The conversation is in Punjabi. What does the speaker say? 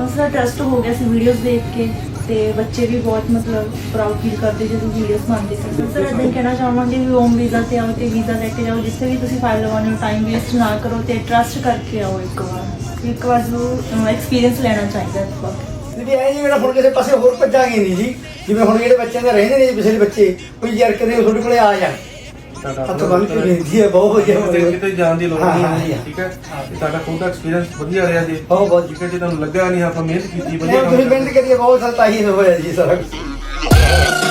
ਹੌਸਲਾ ਟਰਸਟ ਹੋ ਗਿਆ ਸੀ ਵੀਡੀਓਜ਼ ਦੇਖ ਕੇ ਤੇ ਬੱਚੇ ਵੀ ਬਹੁਤ ਮਤਲਬ ਪ੍ਰਾਊਡ ਫੀਲ ਕਰਦੇ ਜਦੋਂ ਵੀਡੀਓਜ਼ ਬਣਦੇ ਸੀ। ਸਰ ਇਦਾਂ ਕਹਿਣਾ ਚਾਹਾਂਗੇ ਵੀ ਹੋਮ ਵੀਜ਼ਾ ਤੇ ਆਓ ਤੇ ਵੀਜ਼ਾ ਲੈ ਕੇ ਜਾਓ, ਜਿੱਥੇ ਵੀ ਤੁਸੀਂ ਫਾਈਲ ਲਗਾਉਣੇ ਹੋ ਟਾਈਮ ਵੇਸਟ ਨਾ ਕਰੋ ਤੇ ਟਰਸਟ ਕਰਕੇ ਆਓ ਇੱਕ ਵਾਰ। ਇੱਕ ਵਾਰ ਜ਼ਰੂਰ ਐਕਸਪੀਰੀਅੰਸ ਲੈਣਾ ਚਾਹੀਦਾ ਇਸ ਵਾਰ ਵੀ ਐ ਜਿਵੇਂ ਹੁਣ ਕਿਸੇ ਪਾਸੇ ਹੋਰ ਭੱਜਾਂਗੇ ਨਹੀਂ ਜੀ। ਜਿਵੇਂ ਹੁਣ ਜਿਹੜੇ ਬੱਚਿਆਂ ਦੇ ਰਹਿੰਦੇ ਨੇ ਪਿਛਲੇ ਬੱਚੇ, ਕੋਈ ਯਾਰ ਕਦੇ ਤੁਹਾਡੇ ਕੋਲੇ ਆ ਜਾਣ। ਹੱਥ ਬੰਨ ਕੇ ਬੇਨਤੀ ਹੈ ਬਹੁਤ ਵਧੀਆ ਮਤਲਬ ਕਿਤੇ ਜਾਣ ਦੀ ਲੋੜ ਹਾਂ, ਨਹੀਂ ਹਾਂ। ਠੀਕ ਹੈ? ਤੇ ਤੁਹਾਡਾ ਖੁਦ ਦਾ ਐਕਸਪੀਰੀਅੰਸ ਵਧੀਆ ਰਿਹਾ ਜੀ। ਬਹੁਤ ਬਹੁਤ। ਠੀਕ ਹੈ ਜੇ ਤੁਹਾਨੂੰ ਲੱਗਾ ਨਹੀਂ ਆਪਾਂ ਮਿਹਨਤ ਕੀਤੀ ਵਧੀਆ ਨਹੀਂ, ਤੁਸੀਂ ਕੰਮ ਮਿਹਨਤ ਕਰੀਏ ਬਹੁਤ ਸਾਲ ਤਾਂ ਹੀ ਹੋਇਆ ਜੀ ਸਾਰਾ। ਕੁਛ।